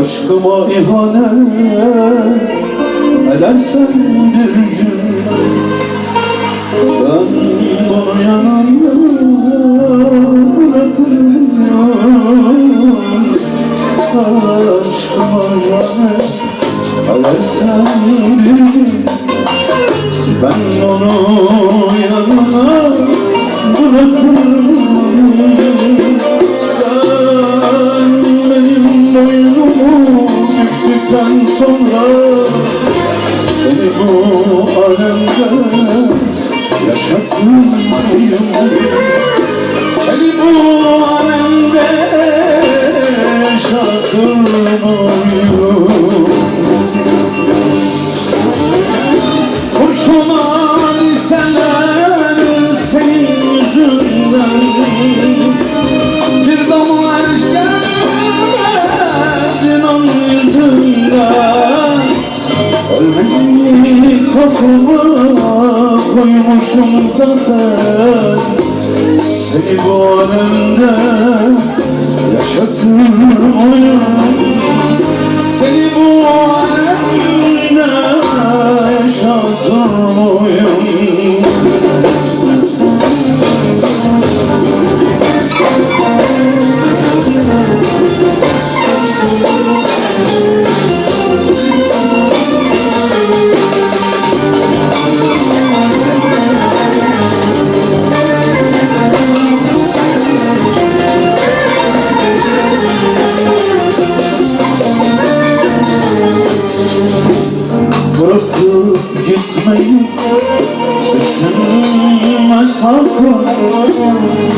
Aşkıma ihanet edersen bir gün. Ben bunu yanımda bırakırım. Aşkıma ihanet edersen bir gün. Ben onu yanına büktükten sonra Seni bu alemde yaşatmayayım. Seni bu alemde yaşatmayayım. Kurşuna kafama koymuşum zaten. Seni bu alemde yaşatırmayayım Seni sakın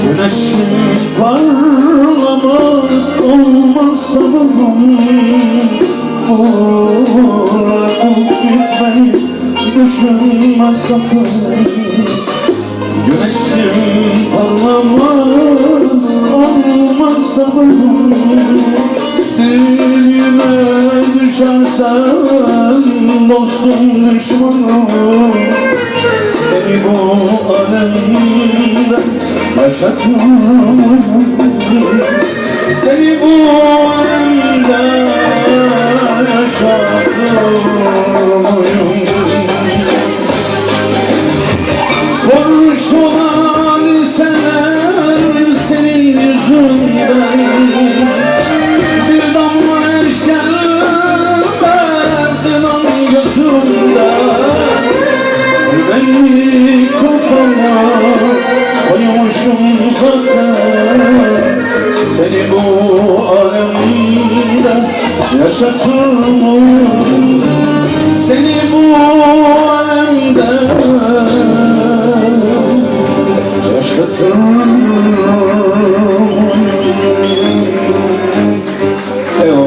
Güneşin parlamaz olmaz sabahım Bırakıp gitmeyi düşünme sakın. Güneşin parlamaz olmaz sabahım Dilime düşersen dostum düşmanım Seni bu alemde yaşatmam Seni bu alemde yaşatmam kafama koymuşum zaten Seni bu alemde. Yaşatırmayayım Seni bu alemde. Yaşatırmayayım